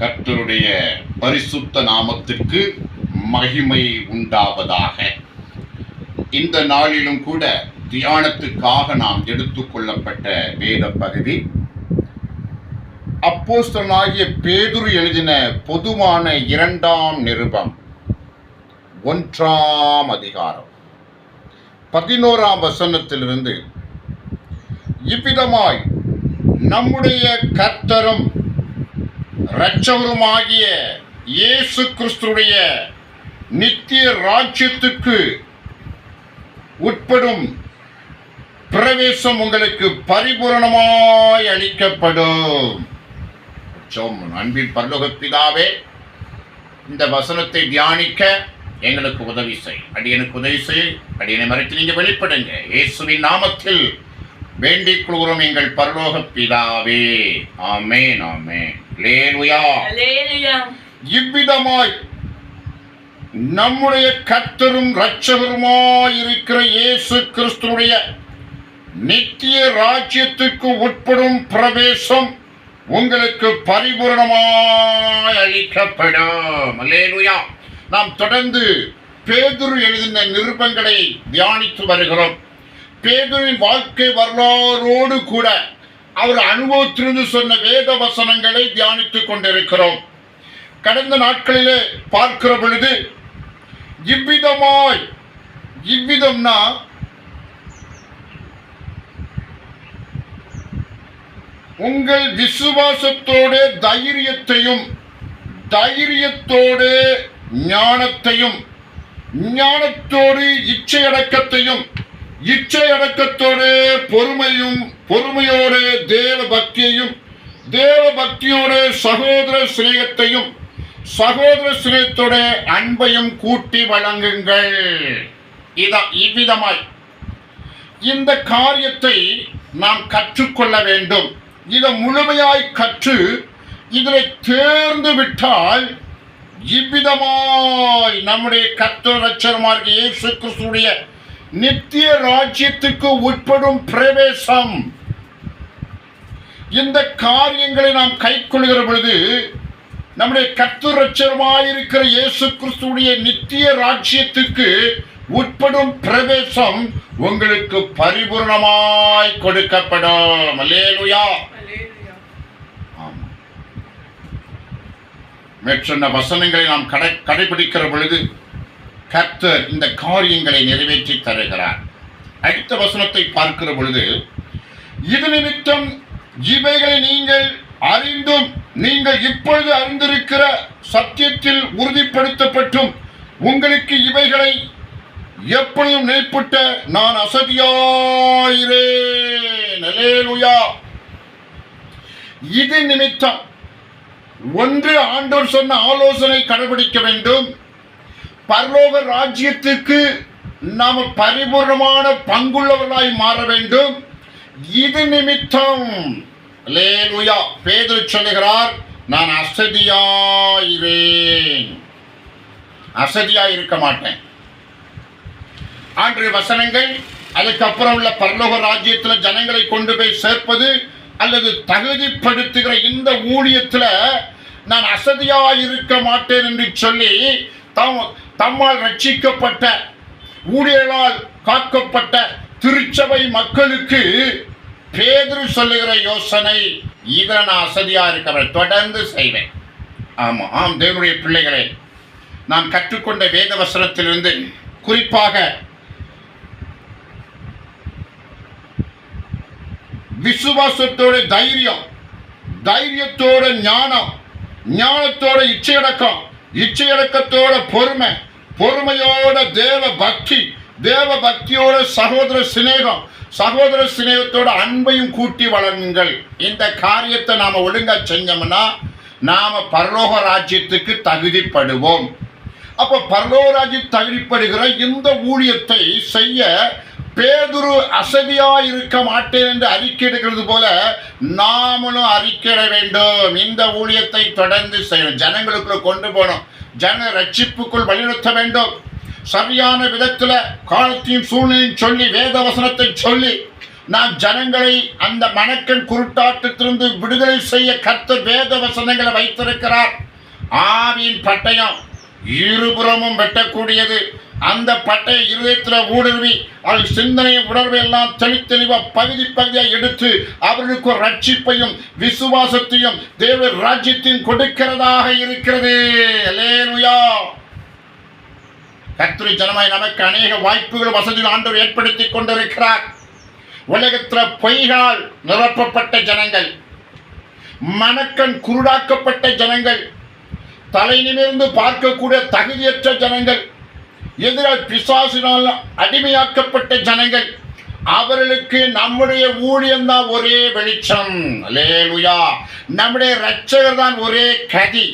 கர்த்தருடைய பரிசுத்த நாமத்திற்கு மகிமை உண்டாவதாக. இந்த நாளிலும் கூட தியானத்துக்காக நாம் எடுத்துக்கொள்ளப்பட்ட வேத பகுதி அப்போஸ்தலனாகிய பேதுரு எழுதின பொதுவான இரண்டாம் நிருபம் ஒன்றாம் அதிகாரம். பதினோராம் வசனத்திலிருந்து இவ்விதமாய் நம்முடைய கர்த்தரும் இரட்சகருமாகிய இயேசு கிறிஸ்துடைய நித்திய ராஜ்யத்துக்கு உட்படும் பிரவேசம் உங்களுக்கு பரிபூரணமாய் அளிக்கப்படும். அன்பின் பரலோக பிதாவே இந்த வசனத்தை தியானிக்க எங்களுக்கு உதவி செய். அடியனுக்கு உதவி செய். அடியனை மறைத்து நீங்க வெளிப்படுங்க. இயேசுவின் நாமத்தில் வேண்டிக் கொள்கிறோம் எங்கள் பரலோக பிதாவே ஆமேன் ஆமேன். இவ்விதமாய் நம்முடைய கர்த்தரும் இரட்சகருமாய் இருக்கிற இயேசு கிறிஸ்துடைய நித்திய ராஜ்யத்துக்கு உட்படும் பிரவேசம் உங்களுக்கு பரிபூரணமாய் அளிக்கப்படும். நாம் தொடர்ந்து பேதுரு எழுதின நிருபங்களை தியானித்து வருகிறோம். பேதுருவின் வாழ்க்கை வரலாறோடு கூட அவர் அனுபவத்திலிருந்து சொன்ன வேத வசனங்களை தியானித்துக் கொண்டிருக்கிறோம். கடந்த நாட்களிலே பார்க்கிற பொழுது இவ்விதமாய் இவ்விதம்னா உங்கள் விசுவாசத்தோடு தைரியத்தையும் தைரியத்தோடு ஞானத்தையும் ஞானத்தோடு இச்சையடக்கத்தையும் இச்சையடக்கத்தோடு பொறுமையும் பொறுமையோடு தேவ பக்தியையும் தேவ பக்தியோடு சகோதர சிநேகத்தையும் சகோதர சிநேகத்தோட அன்பையும் கூட்டி வழங்குங்கள். இதா இவ்விதமாய். இந்த காரியத்தை நாம் கற்றுக்கொள்ள வேண்டும். இதை முழுமையாய் கற்று இதனை தேர்ந்து விட்டால் இவ்விதமாய் நம்முடைய கத்தரட்சரமாக இயேசு கிறிஸ்துடைய நித்திய ராஜ்யத்துக்கு உட்படும் பிரவேசம். இந்த காரியங்களை நாம் கைக்கொள்கிற பொழுது நம்முடைய கத்துரட்சரமாயிருக்கிற இயேசு கிறிஸ்துடைய நித்திய ராஜ்யத்துக்கு உட்படும் பிரவேசம் உங்களுக்கு பரிபூர்ணமாய் கொடுக்கப்படும். அல்லேலூயா. மேற்சொன்ன வசனங்களை நாம் கடை கடைபிடிக்கிற பொழுது கர்த்தர் இந்த காரியங்களை நிறைவேற்றி தருகிறார். அடுத்த வசனத்தை பார்க்கிற பொழுது இது நிமித்தம் இவைகளை நீங்கள் அறிந்தும் நீங்கள் இப்பொழுது அறிந்திருக்கிற சத்தியத்தில் உறுதிப்படுத்தப்பட்டும் உங்களுக்கு இவைகளை எப்பொழுதும் நினைப்புட்ட நான் அசதியாயிரேன் இது நிமித்தம் ஒன்று ஆண்டோர் சொன்ன ஆலோசனை கடைபிடிக்க வேண்டும். பரலோக ராஜ்யத்துக்கு நாம் பரிபூர்ணமான பங்குள்ளவர்களாய் மாற வேண்டும். இது நிமித்தம் லேலுயா பேதுரு சொல்லுகிறார் நான் அசதியாயிரேன் அசதியாய் இருக்க மாட்டேன். ஆண்டு வசனங்கள் அதுக்கப்புறம் உள்ள பரலோக ராஜ்யத்தில் ஜனங்களை கொண்டு போய் சேர்ப்பது அல்லது தகுதிப்படுத்துகிற இந்த ஊழியத்தில் நான் அசதியாக இருக்க மாட்டேன் என்று சொல்லி தம் தம்மால் ரட்சிக்கப்பட்ட ஊழியலால் காக்கப்பட்ட திருச்சபை மக்களுக்கு பேதர் சொல்லுகிற யோசனை இதை நான் அசதியாக இருக்கிறேன். தொடர்ந்து செய்வேன். ஆமாம் ஆம் தேவனுடைய பிள்ளைகளே நான் கற்றுக்கொண்ட வேத வசனத்திலிருந்து குறிப்பாக விசுவாசத்தோட தைரியம் தைரியத்தோட ஞானம் ஞானத்தோட இச்சையடக்கம் இச்சையடக்கத்தோட பொறுமை பொறுமையோட தேவ பக்தி தேவ பக்தியோட சகோதர சிநேகம் சகோதர சிநேகத்தோட அன்பையும் கூட்டி வழங்குங்கள். இந்த காரியத்தை நாம ஒழுங்கா செஞ்சோம்னா நாம பரலோக ராஜ்யத்துக்கு தகுதிப்படுவோம். அப்போ பரலோக ராஜ்யம் தகுதிப்படுகிற இந்த ஊழியத்தை செய்ய பேதுரு அசதியா இருக்க மாட்டேன் என்று அறிக்கையிடுகிறது போல நாமளும் அறிக்கையிட வேண்டும். இந்த ஊழியத்தை தொடர்ந்து செய்யணும். ஜனங்களுக்குள்ள கொண்டு போகணும். ஜன ரட்சிப்புக்குள் வலியுறுத்த வேண்டும். சரியான விதத்தில் காலத்தையும் சூழ்நிலையும் சொல்லி வேத வசனத்தை சொல்லி நாம் ஜனங்களை அந்த மணக்கன் குருட்டாட்டத்திலிருந்து விடுதலை செய்ய கத்த வேத வசனங்களை வைத்திருக்கிறார். ஆவியின் பட்டயம். இருபுறமும் வெட்டக்கூடியது. அந்த பட்டை இருதயத்தில் ஊடுருவி அவள் சிந்தனையை உணர்வை எல்லாம் தெளித்தெளிவா பகுதி பகுதியாக எடுத்து அவர்களுக்கு ஒரு ரட்சிப்பையும் விசுவாசத்தையும் தேவ ராஜ்யத்தையும் கொடுக்கிறதாக இருக்கிறது. அல்லேலூயா கத்திரி ஜனமாய் நமக்கு அநேக வாய்ப்புகள் வசதிகள் ஆண்டவர் ஏற்படுத்தி கொண்டிருக்கிறார். உலகத்துல பொய்களால் நிரப்பப்பட்ட ஜனங்கள் மணக்கண் குருடாக்கப்பட்ட ஜனங்கள் தலை நிமிர்ந்து பார்க்கக்கூடிய தகுதியற்ற ஜனங்கள் எதிரால் பிசாசினால் அடிமையாக்கப்பட்ட ஜனங்கள் அவர்களுக்கு நம்முடைய ஊழியம்தான் ஒரே வெளிச்சம். அல்லேலூயா. நம்முடைய ரட்சகர் தான் ஒரே கதி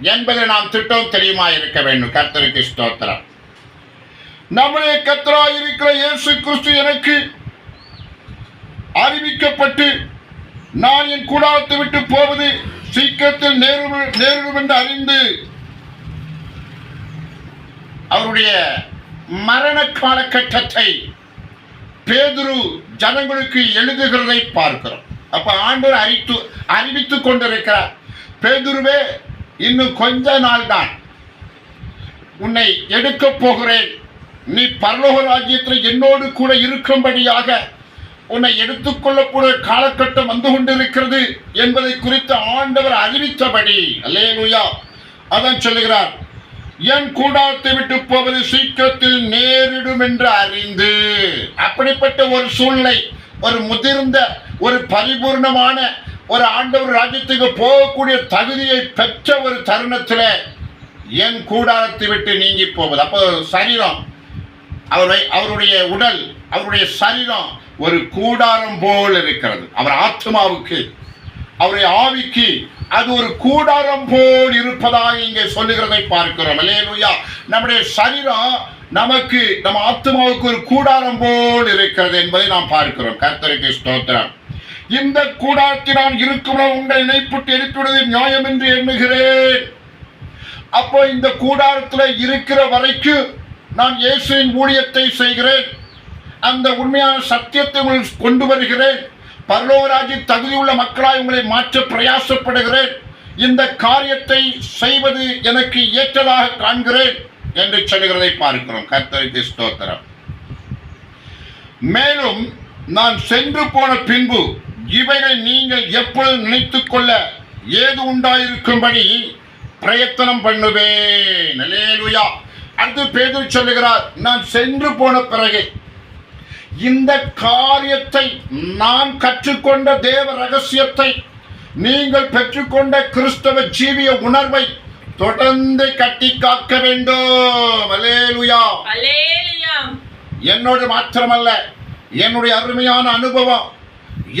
என்பதை நாம் திட்டம் தெரியுமா இருக்க வேண்டும்? கர்த்தருக்கு ஸ்தோத்திரம். நம்முடைய கத்தரா இருக்கிற இயேசு கிறிஸ்து எனக்கு அறிவிக்கப்பட்டு நான் என் கூடாரத்தை விட்டு போவது சீக்கிரத்தில் நேரிடும் என்று அறிந்து அவருடைய மரண காலகட்டத்தை பேதுரு ஜனங்களுக்கு எழுதுகிறதை பார்க்கிறோம். அப்ப ஆண்டவர் அறித்து அறிவித்துக் கொண்டிருக்கிறார். பேதுருவே இன்னும் கொஞ்ச நாள் தான் உன்னை எடுக்கப் போகிறேன். நீ பரலோக ராஜ்யத்தில் என்னோடு கூட இருக்கும்படியாக உன்னை எடுத்துக்கொள்ளக்கூடிய காலகட்டம் வந்து கொண்டிருக்கிறது என்பதை குறித்து ஆண்டவர் அறிவித்தபடி. அல்லேலுயா. அதான் சொல்லுகிறார். என் கூடாரத்தை விட்டு போவது சீக்கிரத்தில் நேரிடும் என்று அறிந்து. அப்படிப்பட்ட ஒரு சூழ்நிலை ஒரு முதிர்ந்த ஒரு பரிபூர்ணமான ஒரு ஆண்டவர் ராஜ்யத்துக்கு போகக்கூடிய தகுதியை பெற்ற ஒரு தருணத்தில் என் கூடாரத்தை விட்டு நீங்கி போவது. அப்போ சரீரம் அவரை அவருடைய உடல் அவருடைய சரீரம் ஒரு கூடாரம் போல் இருக்கிறது. அவர் ஆத்மாவுக்கு அவருடைய ஆவிக்கு அது ஒரு கூடாரம் போல் இருப்பதாக இங்கே சொல்லுகிறதை பார்க்கிறோம். இல்லையா நம்முடைய சரீரம் நமக்கு நம்ம ஆத்மாவுக்கு ஒரு கூடாரம் போல் இருக்கிறது என்பதை நாம் பார்க்கிறோம். கர்த்தருக்கு ஸ்தோத்திரம். இந்த கூடாரத்தில் நான் இருக்கும் உங்கள் இணைப்புட்டு எழுப்பிவிடுவது நியாயம் என்று எண்ணுகிறேன். அப்போ இந்த கூடாரத்தில் இருக்கிற வரைக்கும் நான் இயேசுவின் ஊழியத்தை செய்கிறேன். அந்த உண்மையான சத்தியத்தை உங்களுக்கு கொண்டு வருகிறேன். பரலோகராஜி தகுதியுள்ள மக்களாய் உங்களை மாற்ற பிரயாசப்படுகிறேன். இந்த காரியத்தை செய்வது எனக்கு ஏற்றதாக காண்கிறேன் என்று சொல்லுகிறதை பார்க்கிறோம். கர்த்தருக்கு ஸ்தோத்திரம். மேலும் நான் சென்று போன பின்பு இவைகளை நீங்கள் எப்பொழுது நினைத்துக் கொள்ள ஏது உண்டாயிருக்கும்படி பிரயத்தனம் பண்ணுவேன். அல்லேலூயா அடுத்து பேதுரு சொல்லுகிறார் நான் சென்று போன பிறகு இந்த காரியத்தை நான் கற்றுக்கொண்ட தேவ ரகசியத்தை நீங்கள் பெற்றுக்கொண்ட கிறிஸ்தவ ஜீவிய உணர்வை தொடர்ந்து கட்டி காக்க வேண்டும் என்னோடு மாத்திரமல்ல என்னுடைய அருமையான அனுபவம்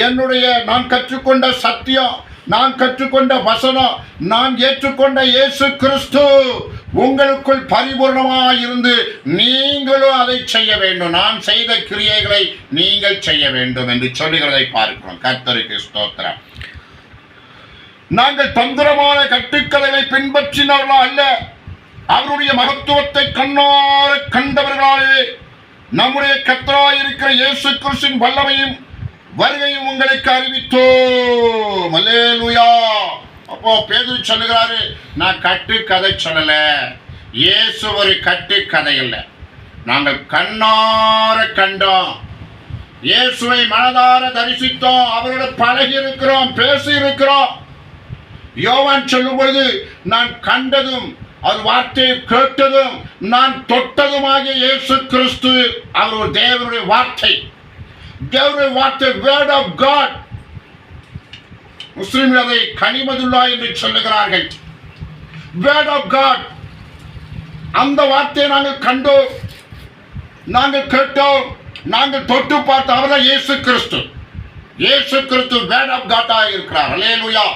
என்னுடைய நான் கற்றுக்கொண்ட சத்தியம் நான் கற்றுக்கொண்ட வசனம் நான் ஏற்றுக்கொண்ட இயேசு கிறிஸ்து. உங்களுக்குள் பரிபூர்ணமாக இருந்து நீங்களும் அதை செய்ய வேண்டும். நான் செய்த கிரியைகளை நீங்கள் செய்ய வேண்டும் என்று சொல்லுகிறதை பார்க்கிறோம். கர்த்தருக்கு ஸ்தோத்திரம். நாங்கள் தந்திரமான கட்டுக்கதைகளை பின்பற்றினவர்களா அல்ல. அவருடைய மகத்துவத்தை கண்ணார கண்டவர்களாலே நம்முடைய கத்தராயிருக்கிற இயேசு கிறிஸ்துவின் வல்லமையும் வருகையும் உங்களுக்கு அறிவித்தோம். அல்லேலூயா. அப்போ பேதுரு சொல்லுகிறாரு நான் கட்டு கதை சொல்லல. இயேசு ஒரு கட்டு கதை இல்லை நாங்கள் கண்ணார கண்டோம். இயேசுவை மனதார தரிசித்தோம். அவரோட பழகி இருக்கிறோம் பேசி இருக்கிறோம் யோவான் சொல்லும் பொழுது நான் கண்டதும் அவர் வார்த்தையை கேட்டதும் நான் தொட்டதுமாகிய இயேசு கிறிஸ்து அவர் ஒரு தேவனுடைய வார்த்தை. தேவனுடைய வார்த்தை வேர்ட் ஆஃப் காட் முஸ்லிம் அதை கனிமதுல்லா என்று சொல்லுகிறார்கள். வேர்ட் ஆஃப் காட் அந்த வார்த்தையை நாங்கள் கண்டோம். நாங்கள் கேட்டோம். நாங்கள் தொட்டு பார்த்தோம். அவர் தான் இயேசு கிறிஸ்து. இயேசு கிறிஸ்து வேர்ட் ஆஃப் காட்டாக இருக்கிறார். அல்லேலூயா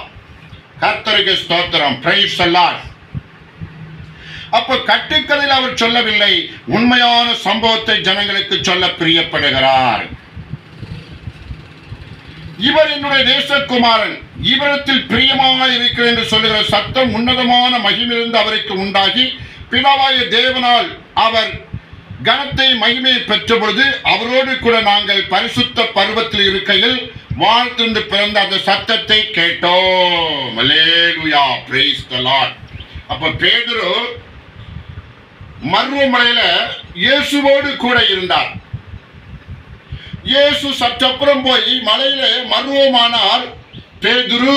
கர்த்தருக்கு ஸ்தோத்திரம். பிரைஸ் அல்லார் அப்ப கட்டுக்கதையில் அவர் சொல்லவில்லை. உண்மையான சம்பவத்தை ஜனங்களுக்கு சொல்ல பிரியப்படுகிறார். இவர் என்னுடைய தேசகுமாரன். இவரத்தில் பிரியமாக இருக்கிறேன் என்று சொல்லுகிற சத்தம் உன்னதமான மகிமிலிருந்து அவருக்கு உண்டாகி பிதாவாய தேவனால் அவர் கனத்தை மகிமையை பெற்ற பொழுது அவரோடு கூட நாங்கள் பரிசுத்த பருவத்தில் இருக்கையில் வாழ்த்துண்டு பிறந்த அந்த சத்தத்தை கேட்டோம். அப்ப பேதரு மருவமலையில இயேசுவோடு கூட இருந்தார். இயேசு சற்றப்புறம் போய் மலையில மருவமானார். பேதுரு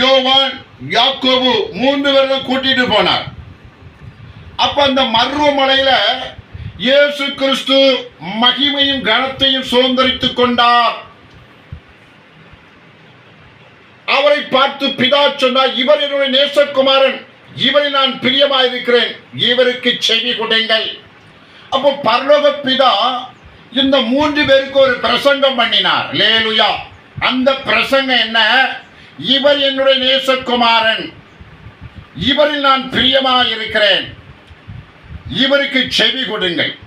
யோவான் யாக்கோபு மூன்று பேரும் கூட்டிட்டு போனார். அப்ப அந்த மருவமலையில இயேசு கிறிஸ்து மகிமையும் கனத்தையும் சுதந்திரித்துக் கொண்டார். அவரை பார்த்து பிதா சொன்னார் இவர் என்னுடைய நேசகுமாரன். இவரை நான் பிரியமாயிருக்கிறேன். இவருக்கு செவி கொடுங்கள். அப்போ பரலோக பிதா இந்த மூன்று பேருக்கு ஒரு பிரசங்கம் பண்ணினார். லேலுயா. அந்த பிரசங்கம் என்ன? இவர் என்னுடைய நேசகுமாரன். இவரில் நான் பிரியமாக இருக்கிறேன். இவருக்கு செவி கொடுங்கள்.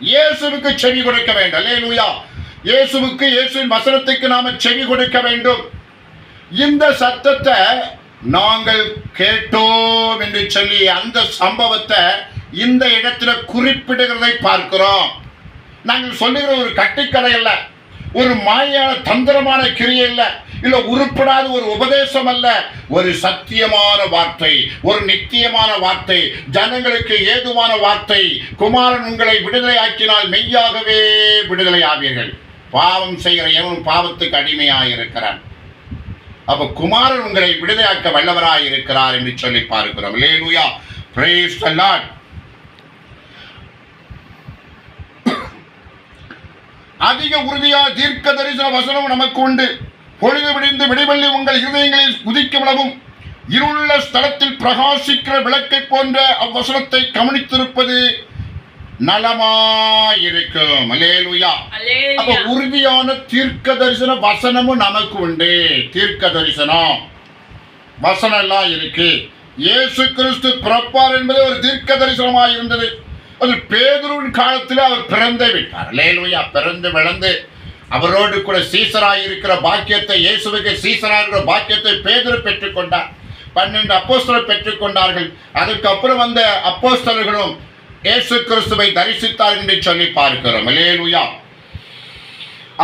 இயேசுவுக்கு செவி கொடுக்க வேண்டும். லேலுயா. இயேசுவுக்கு இயேசுவின் வசனத்துக்கு நாம செவி கொடுக்க வேண்டும். இந்த சத்தத்தை நாங்கள் கேட்டோம் என்று சொல்லி அந்த சம்பவத்தை இந்த இடத்துல குறிப்பிடுகிறதை பார்க்கிறோம். நாங்கள் சொல்லுகிற ஒரு கட்டுக்கதை அல்ல. ஒரு மாயான தந்திரமான கிரியை இல்ல இல்ல உருப்படாத ஒரு உபதேசம் அல்ல. ஒரு சத்தியமான வார்த்தை ஒரு நித்தியமான வார்த்தை ஜனங்களுக்கு ஏதுவான வார்த்தை. குமாரன் உங்களை விடுதலை ஆக்கினால் மெய்யாகவே விடுதலை ஆவீர்கள். பாவம் செய்கிற எவன் பாவத்துக்கு அடிமையாக இருக்கிறான். அப்ப குமாரன் உங்களை விடுதலையாக்க வல்லவராக இருக்கிறார் என்று சொல்லி பார்க்கிறோம். லேலுயா பிரேஸ் the அதிக உறுதியா தீர்க்க தரிசன வசனம் நமக்கு உண்டு. பொழுது விடிந்து விடிவெள்ளி உங்கள் இருதயங்களில் உதிக்க விடவும் இருளுள்ள ஸ்தலத்தில் பிரகாசிக்கிற விளக்கை போன்ற அவ்வசனத்தை கவனித்திருப்பது நலமாயிருக்கும். அப்ப உறுதியான தீர்க்க தரிசன வசனமும் நமக்கு உண்டு. தீர்க்க தரிசனம். வசனம் எல்லாம் இருக்கு. இயேசு கிறிஸ்து பிறப்பார் என்பது ஒரு தீர்க்க தரிசனமாக இருந்தது அது பேதுருவின் காலத்தில் அவர் பிறந்தே விட்டார். லேலுயா பிறந்து விளந்து அவரோடு கூட சீசராய் இருக்கிற பாக்கியத்தை இயேசுவுக்கு சீசராய் இருக்கிற பாக்கியத்தை பேதுரு பெற்றுக்கொண்டார் பன்னெண்டு அப்போஸ்தலர் பெற்றுக்கொண்டார்கள் அதுக்கப்புறம் வந்த அப்போஸ்தலர்களும் இயேசு கிறிஸ்துவை தரிசித்தார் என்று சொல்லி பார்க்கிறோம். லேலுயா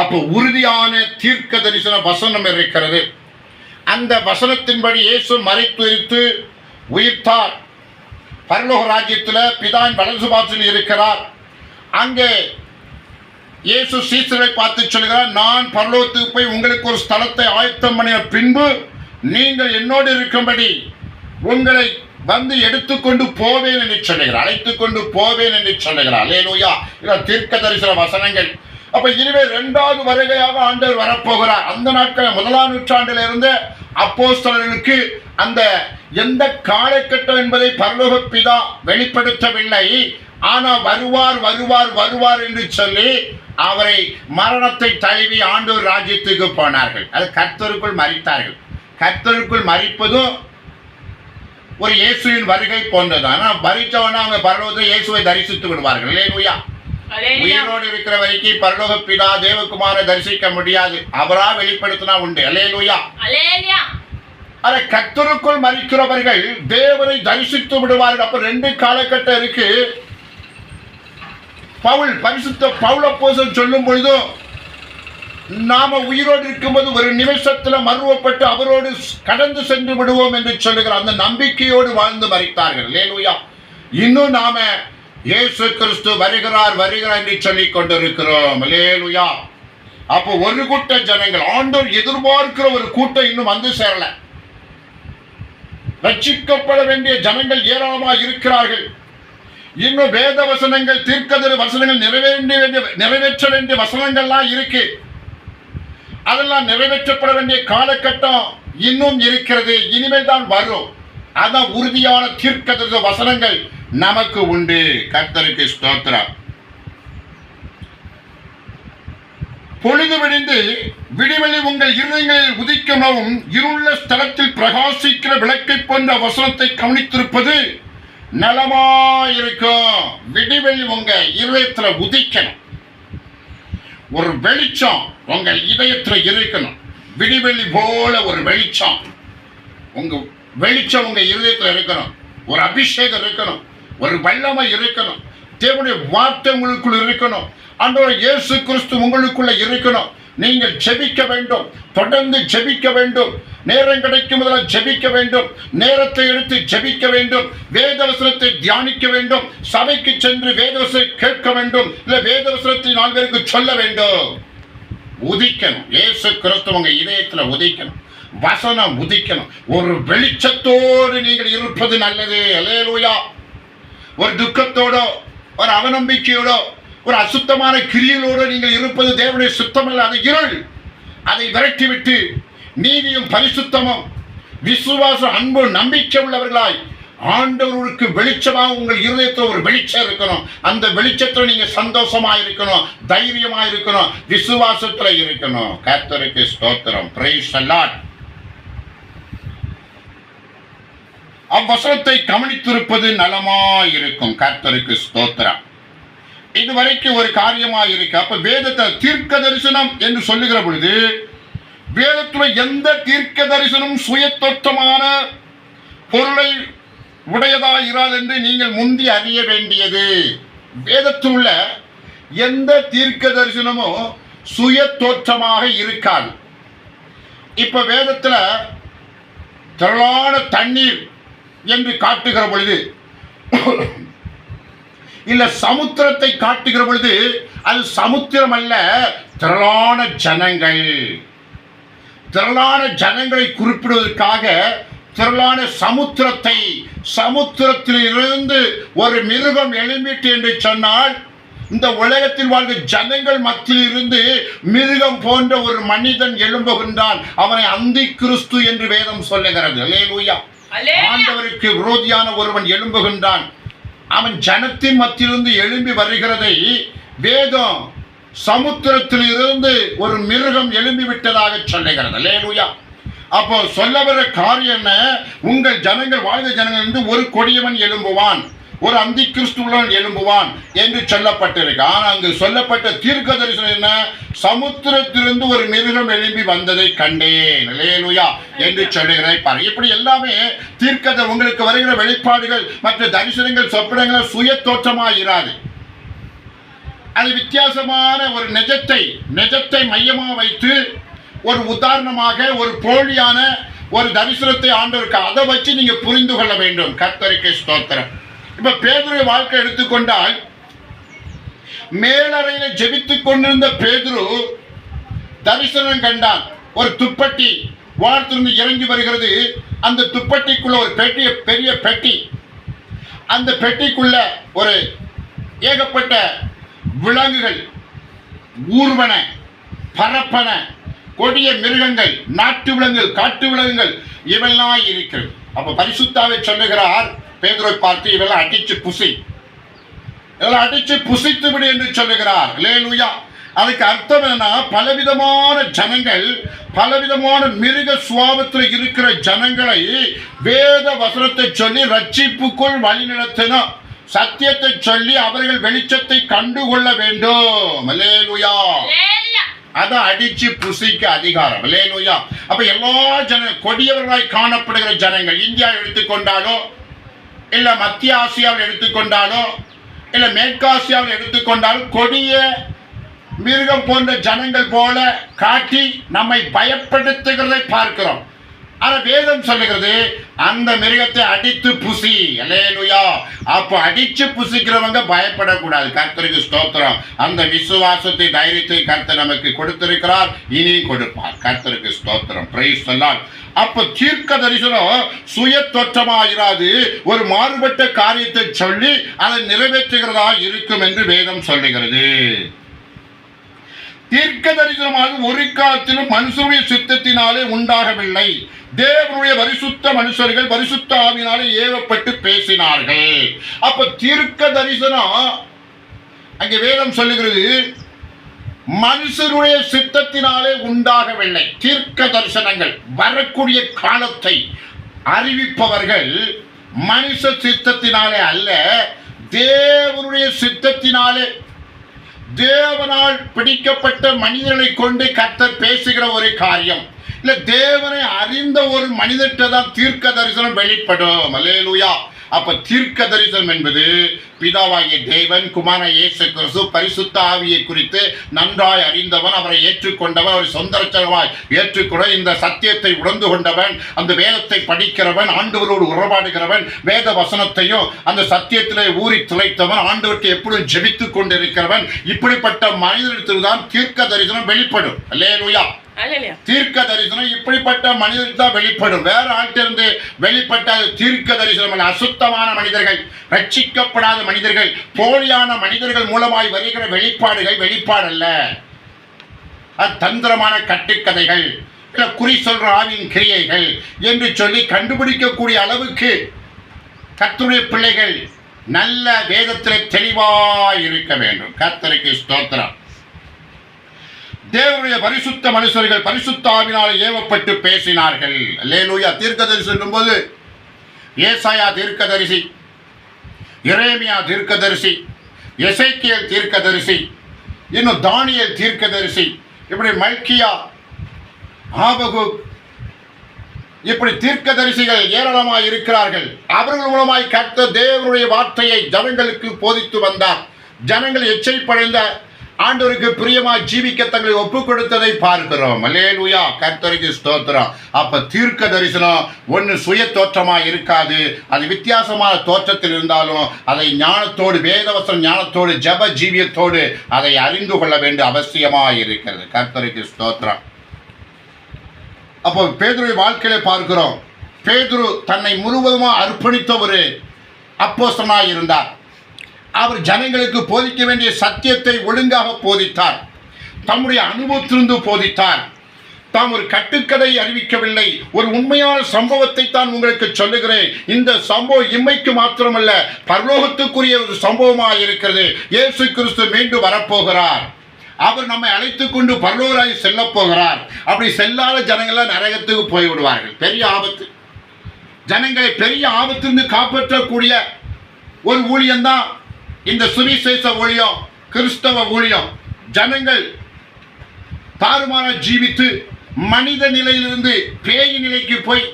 அப்போ உறுதியான தீர்க்க தரிசன வசனம் இருக்கிறது. அந்த வசனத்தின்படி இயேசு மறைத்துரித்து உயிர்த்தார். பரலோக ராஜ்யத்தில் பிதான் வலது பாத்தில் இருக்கிறார். அங்கே இயேசு சீசரை பார்த்து சொல்கிறார் நான் பரலோகத்துக்கு போய் உங்களுக்கு ஒரு ஸ்தலத்தை ஆயத்தம் பண்ணின பின்பு நீங்கள் என்னோடு இருக்கும்படி உங்களை வந்து எடுத்துக்கொண்டு போவேன் என்று சொல்லுகிறார். அழைத்துக்கொண்டு போவேன் என்று சொல்லுகிறார். லேலூயா இதில் தீர்க்க தரிசன வசனங்கள். அப்ப இனிமே இரண்டாவது வருகையாக ஆண்டவர் வரப்போகிறார். அந்த நாட்கள் முதலாம் நூற்றாண்டில் இருந்து அப்போஸ்தலர்களுக்கு அந்த எந்த காலகட்டம் என்பதை பரலோக பிதா வெளிப்படுத்தவில்லை. ஆனா வருவார் வருவார் வருவார் என்று சொல்லி அவரை மரணத்தை தழுவி ஆண்டூர் ராஜ்யத்துக்கு போனார்கள். அது கர்த்தருக்குள் மறித்தார்கள் கர்த்தருக்குள் மறிப்பதும் ஒரு இயேசுவின் வருகை போன்றது ஆனால் மறித்தவனா அவங்க பரலோகத்தை இயேசுவை தரிசித்து விடுவார்கள். இல்லையா உயிரோடு இருக்கிற வரைக்கும் பரலோக பிதா தேவகுமாரை தரிசிக்க முடியாது. அவரா வெளிப்படுத்தினா உண்டு. அல்லேலூயா அத கத்தருக்குள் மறிக்கிறவர்கள் தேவனை தரிசித்து விடுவார்கள். அப்ப ரெண்டு காலகட்டம் இருக்கு. பவுல் பரிசுத்த பவுல போசன் சொல்லும் பொழுதும் நாம உயிரோடு இருக்கும்போது ஒரு நிமிஷத்துல மருவப்பட்டு அவரோடு கடந்து சென்று விடுவோம் என்று சொல்லுகிற அந்த நம்பிக்கையோடு வாழ்ந்து மறித்தார்கள் லேலுயா இன்னும் நாம இயேசு கிறிஸ்து வருகிறார் வருகிறார் என்று சொல்லிக் கொண்டிருக்கிறோம் லேலுயா அப்போ ஒரு கூட்ட ஜனங்கள் ஆண்டோர் எதிர்பார்க்கிற ஒரு கூட்டம் இன்னும் வந்து சேரல. ரட்சிக்கப்பட வேண்டிய ஜனங்கள் ஏராளமாக இருக்கிறார்கள். இன்னும் வேத வசனங்கள் தீர்க்கதிர வசனங்கள் நிறைவேற்ற வேண்டிய நிறைவேற்ற வேண்டிய வசனங்கள்லாம் இருக்கு. அதெல்லாம் நிறைவேற்றப்பட வேண்டிய காலகட்டம் இன்னும் இருக்கிறது. இனிமேல் தான் வரும். அதான் உறுதியான தீர்க்கதிர வசனங்கள். நமக்கு உண்டு. கர்த்தருக்கு ஸ்தோத்திரம். பொழுது விடிந்து விடிவெளி உங்கள் இருதயங்களில் உதிக்கமாவும் இருள்ள ஸ்தலத்தில் பிரகாசிக்கிற விளக்கை போன்ற வசனத்தை கவனித்திருப்பது நலமாயிருக்கும். விடிவெளி உங்க இருதயத்துல உதிக்கணும். ஒரு வெளிச்சம் உங்கள் இதயத்துல இருக்கணும். விடிவெளி போல ஒரு வெளிச்சம். உங்க வெளிச்சம் உங்க இருதயத்துல இருக்கணும். ஒரு அபிஷேகம் இருக்கணும். ஒரு வல்லமை இருக்கணும். தேவனுடைய வார்த்தை உங்களுக்குள் இருக்கணும். அன்றோட இயேசு கிறிஸ்து உங்களுக்குள்ள இருக்கணும். நீங்கள் ஜெபிக்க வேண்டும். தொடர்ந்து ஜெபிக்க வேண்டும். நேரம் கிடைக்கும் முதல்ல ஜெபிக்க வேண்டும். நேரத்தை எடுத்து ஜெபிக்க வேண்டும். வேதவசனத்தை தியானிக்க வேண்டும். சபைக்கு சென்று வேதவசனை கேட்க வேண்டும். இல்ல வேதவசனத்தை நாலு பேருக்கு சொல்ல வேண்டும். உதிக்கணும். இயேசு கிறிஸ்து உங்க இதயத்துல உதிக்கணும். வசனம் உதிக்கணும். ஒரு வெளிச்சத்தோடு நீங்கள் இருப்பது நல்லது. அல்லேலூயா. ஒரு துக்கத்தோடோ ஒரு அவநம்பிக்கையோடோ ஒரு அசுத்தமான கிரியலோடு நீங்கள் இருப்பது தேவனுடைய சுத்தமல்ல. அது இருள். அதை விரட்டிவிட்டு நீதியும் பரிசுத்தமும் விசுவாச அன்பு நம்பிக்கை உள்ளவர்களாய் ஆண்டவருக்கு வெளிச்சமாக உங்கள் இருதயத்தில் ஒரு வெளிச்சம் இருக்கணும். அந்த வெளிச்சத்தில் நீங்கள் சந்தோஷமா இருக்கணும் தைரியமா இருக்கணும் விசுவாசத்தில் இருக்கணும். கர்த்தருக்கு ஸ்தோத்திரம். பிரைஸ் அல்லாட் அவ்வசனத்தை கவனித்திருப்பது நலமாயிருக்கும். கர்த்தருக்கு ஸ்தோத்திரம். இதுவரைக்கும் ஒரு காரியமாக இருக்கு அப்ப வேதத்தை தீர்க்க தரிசனம் என்று சொல்லுகிற பொழுது வேதத்துல எந்த தீர்க்க தரிசனம் சுயத்தொற்றமான பொருளை உடையதா இராது என்று நீங்கள் முந்தி அறிய வேண்டியது. வேதத்தில் உள்ள எந்த தீர்க்க தரிசனமும் சுய தோற்றமாக இருக்காது. இப்ப வேதத்துல திரளான தண்ணீர் என்று காட்டுகிற பொழுது இல்ல சமுத்திரத்தை காட்டுகிற பொழுது அது சமுத்திரம் அல்ல திரளான ஜனங்கள். திரளான ஜனங்களை குறிப்பிடுவதற்காக திரளான சமுத்திரத்தை சமுத்திரத்தில் இருந்து ஒரு மிருகம் எழும்பிட்டு என்று சொன்னால் இந்த உலகத்தில் வாழ்ந்த ஜனங்கள் மத்தியில் இருந்து மிருகம் போன்ற ஒரு மனிதன் எழும்புகின்றான். அவனை அந்தி கிறிஸ்து என்று வேதம் சொல்லுகிறது. ஆண்டவருக்கு விரோதியான ஒருவன் எழும்புகின்றான். அவன் ஜனத்தின் மத்தியிலிருந்து எழும்பி வருகிறதை வேதம் சமுத்திரத்தில் இருந்து ஒரு மிருகம் எழும்பி விட்டதாக சொல்லுகிறது. லேலுயா அப்போ சொல்ல வர காரியம் என்ன? உங்கள் ஜனங்கள் வாழ்ந்த ஜனங்கள் இருந்து ஒரு கொடியவன் எழும்புவான். ஒரு அந்தி கிறிஸ்துவன் எழும்புவான் என்று சொல்லப்பட்டிருக்கு. ஆனால் அங்கு சொல்லப்பட்ட தீர்க்க தரிசனம் என்ன? சமுத்திரத்திலிருந்து ஒரு மிருகம் எழும்பி வந்ததை கண்டேன். அல்லேலூயா என்று சொல்லுகிறதை பாரு இப்படி எல்லாமே தீர்க்கத உங்களுக்கு வருகிற வெளிப்பாடுகள் மற்ற தரிசனங்கள் சொப்பனங்கள் சுய தோற்றமாகிறாது அது வித்தியாசமான ஒரு நிஜத்தை நிஜத்தை மையமாக வைத்து ஒரு உதாரணமாக ஒரு போலியான ஒரு தரிசனத்தை ஆண்டவருக்கு அதை வச்சு நீங்க புரிந்து கொள்ள வேண்டும். கத்தரிக்கை ஸ்தோத்திரம். இப்ப பேதுருவை வாழ்க்கை எடுத்துக்கொண்டால் மேலறையில ஜெபித்துக் கொண்டிருந்த பேதுரு தரிசனம் கண்டான். ஒரு துப்பட்டி வானத்திலிருந்து இறங்கி வருகிறது. அந்த துப்பட்டிக்குள்ள ஒரு பெட்டிய பெரிய பெட்டி. அந்த பெட்டிக்குள்ள ஒரு ஏகப்பட்ட விலங்குகள் ஊர்வன பரப்பன கொடிய மிருகங்கள் நாட்டு விலங்குகள் காட்டு விலங்குகள் இவெல்லாம் இருக்கிறது. அப்ப பரிசுத்தாவை சொல்லுகிறார் பேதுரை பார்த்து இவெல்லாம் அடிச்சு புசி. இதெல்லாம் அடிச்சு புசித்து விடு என்று சொல்லுகிறார். லேலுயா அதுக்கு அர்த்தம் என்ன பலவிதமான ஜனங்கள் பலவிதமான மிருக சுவாபத்தில் இருக்கிற ஜனங்களை வேத வசனத்தை சொல்லி ரட்சிப்புக்குள் வழிநடத்தணும் சத்தியத்தை சொல்லி அவர்கள் வெளிச்சத்தை கண்டுகொள்ள வேண்டும். லேலுயா. அதை அடிச்சு புசிக்க அதிகாரம். லேலுயா அப்ப எல்லா ஜன கொடியவர்களாய் காணப்படுகிற ஜனங்கள் இந்தியா எடுத்துக்கொண்டாலோ இல்ல மத்திய ஆசியாவில் எடுத்துக்கொண்டாலோ இல்ல மேற்காசியாவில் எடுத்துக்கொண்டாலும் கொடிய மிருகம் போன்ற ஜனங்கள் போல காட்டி நம்மை பயப்படுத்துகிறதை பார்க்கிறோம். ஆனா வேதம் சொல்லுகிறது அந்த மிருகத்தை அடித்து புசி. அல்லேலுயா. அப்போ அடிச்சு புசிக்கிறவங்க பயப்படக்கூடாது. கர்த்தருக்கு ஸ்தோத்திரம். அந்த விசுவாசத்தை தைரியத்தை கர்த்தர் நமக்கு கொடுத்திருக்கிறார் இனி கொடுப்பார். கர்த்தருக்கு ஸ்தோத்திரம். பிரைஸ் சொல்லால் அப்ப தீர்க்க தரிசனம் சுய தோற்றமாயிராது ஒரு மாறுபட்ட காரியத்தை சொல்லி அதை நிறைவேற்றுகிறதா இருக்கும் என்று வேதம் சொல்லுகிறது. தீர்க்க தரிசனமாக ஒரு காலத்திலும் மனுஷனுடைய சித்தத்தினாலே உண்டாகவில்லை. தேவனுடைய பரிசுத்த மனுஷர்கள் பரிசுத்த ஆவினாலே ஏவப்பட்டு பேசினார்கள். அப்ப தீர்க்க தரிசனம் அங்கே வேதம் சொல்லுகிறது மனுஷருடைய சித்தத்தினாலே உண்டாகவில்லை. தீர்க்க தரிசனங்கள் வரக்கூடிய காலத்தை அறிவிப்பவர்கள் மனுஷ சித்தத்தினாலே அல்ல தேவனுடைய சித்தத்தினாலே. தேவனால் பிடிக்கப்பட்ட மனிதர்களை கொண்டு கத்த பேசுகிற ஒரு காரியம். இல்ல தேவனை அறிந்த ஒரு மனிதர்கிட்ட தான் தீர்க்க தரிசனம் வெளிப்படும். அல்லேலூயா. அப்ப தீர்க்க தரிசனம் என்பது பிதாவாகிய தேவன் குமார இயேசு கிறிஸ்து பரிசுத்த ஆவியை குறித்து நன்றாய் அறிந்தவன் அவரை ஏற்றுக்கொண்டவன் அவரை சொந்த ரட்சகமாய் ஏற்றுக்கொண்ட இந்த சத்தியத்தை உணர்ந்து கொண்டவன் அந்த வேதத்தை படிக்கிறவன் ஆண்டவரோடு உறவாடுகிறவன் வேத வசனத்தையும் அந்த சத்தியத்திலே ஊறி துளைத்தவன் ஆண்டவருக்கு எப்பொழுதும் ஜெபித்துக் கொண்டிருக்கிறவன் இப்படிப்பட்ட மனிதனிடத்தில் தான் தீர்க்க தரிசனம் வெளிப்படும். அல்லேலுயா. தீர்க்க தரிசனம் இப்படிப்பட்ட மனிதர்கள் தான் வெளிப்படும். வேற ஆட்டிலிருந்து வெளிப்பட்ட தீர்க்க தரிசனம் அல்ல. அசுத்தமான மனிதர்கள் ரட்சிக்கப்படாத மனிதர்கள் போலியான மனிதர்கள் மூலமாய் வருகிற வெளிப்பாடுகள் வெளிப்பாடல்ல. அது தந்திரமான கட்டுக்கதைகள். இல்லை குறி சொல்ற ஆவின் கிரியைகள் என்று சொல்லி கண்டுபிடிக்கக்கூடிய அளவுக்கு கத்துரை பிள்ளைகள் நல்ல வேதத்தில் தெளிவாய் இருக்க வேண்டும். கத்தருக்கு ஸ்தோத்திரம். தேவனுடைய பரிசுத்த மனுஷர்கள் பரிசுத்த ஆவினால் ஏவப்பட்டு பேசினார்கள். லேலூயா தீர்க்கதரிசி சொல்லும்போது ஏசாயா தீர்க்கதரிசி இரேமியா தீர்க்கதரிசி எசைக்கியல் தீர்க்கதரிசி இன்னும் தானியல் தீர்க்கதரிசி இப்படி மல்கியா ஆபகு இப்படி தீர்க்கதரிசிகள் ஏராளமாய் இருக்கிறார்கள். அவர்கள் மூலமாய் கர்த்த தேவனுடைய வார்த்தையை ஜனங்களுக்கு போதித்து வந்தார். ஜனங்கள் எச்சைப்படைந்த ஆண்டவருக்கு பிரியமாய் ஜீவிக்க தங்களை ஒப்பு கொடுத்ததை பார்க்கிறோம். மலேலுயா கர்த்தருக்கு ஸ்தோத்திரம். அப்ப தீர்க்க தரிசனம் ஒன்று சுய தோற்றமா இருக்காது. அது வித்தியாசமான தோற்றத்தில் இருந்தாலும் அதை ஞானத்தோடு வேதவசம் ஞானத்தோடு ஜப ஜீவியத்தோடு அதை அறிந்து கொள்ள வேண்டிய அவசியமாக இருக்கிறது. கர்த்தருக்கு ஸ்தோத்திரம். அப்போ பேதுருவை வாழ்க்கையில பார்க்கிறோம். பேதுரு தன்னை முழுவதுமாக அர்ப்பணித்த ஒரு அப்போஸ்தலனாய் இருந்தார். அவர் ஜனங்களுக்கு போதிக்க வேண்டிய சத்தியத்தை ஒழுங்காக போதித்தார். தம்முடைய அனுபவத்திலிருந்து போதித்தார். தாம் ஒரு கட்டுக்கதை அறிவிக்கவில்லை. ஒரு உண்மையான சம்பவத்தை தான் உங்களுக்கு சொல்லுகிறேன். இந்த சம்பவம் இம்மைக்கு மாத்திரமல்ல பரலோகத்துக்குரிய ஒரு சம்பவமாக இருக்கிறது. இயேசு கிறிஸ்து மீண்டும் வரப்போகிறார். அவர் நம்மை அழைத்து கொண்டு பரலோராய் செல்ல போகிறார். அப்படி செல்லாத ஜனங்கள்லாம் நரகத்துக்கு போய் விடுவார்கள் பெரிய ஆபத்து. ஜனங்களை பெரிய ஆபத்திலிருந்து காப்பாற்றக்கூடிய ஒரு ஊழியம்தான் இந்த சுவிசேஷ ஊழியம் கிறிஸ்தவ ஊழியம் ஜனங்கள் தாறுமாற ஜீவித்து மனித நிலையிலிருந்து பேய் நிலைக்கு போய்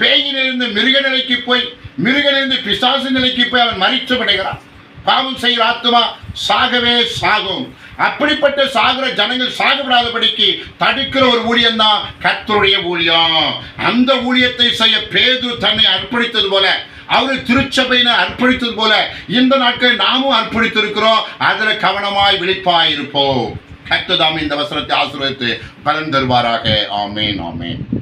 பேயிலிருந்து மிருக நிலைக்கு போய் மிருகனிலிருந்து பிசாசு நிலைக்கு போய் அவன் மறித்து விடுகிறான். பாவம் செய்கிற ஆத்மா சாகவே சாகும். அப்படிப்பட்ட சாகுற ஜனங்கள் சாகப்படாதபடிக்கு தடுக்கிற ஒரு ஊழியம் தான் கர்த்தருடைய ஊழியம். அந்த ஊழியத்தை செய்ய பேது தன்னை அர்ப்பணித்தது போல அவர் திருச்சபையினர் அர்ப்பணித்தது போல இந்த நாட்கள் நாமும் அர்ப்பணித்திருக்கிறோம். அதில் கவனமாய் விழிப்பாயிருப்போம். கத்துதாமி கர்த்ததாம் இந்த வசனத்தை ஆசீர்வதித்து பலன் தருவாராக. ஆமேன் ஆமேன்.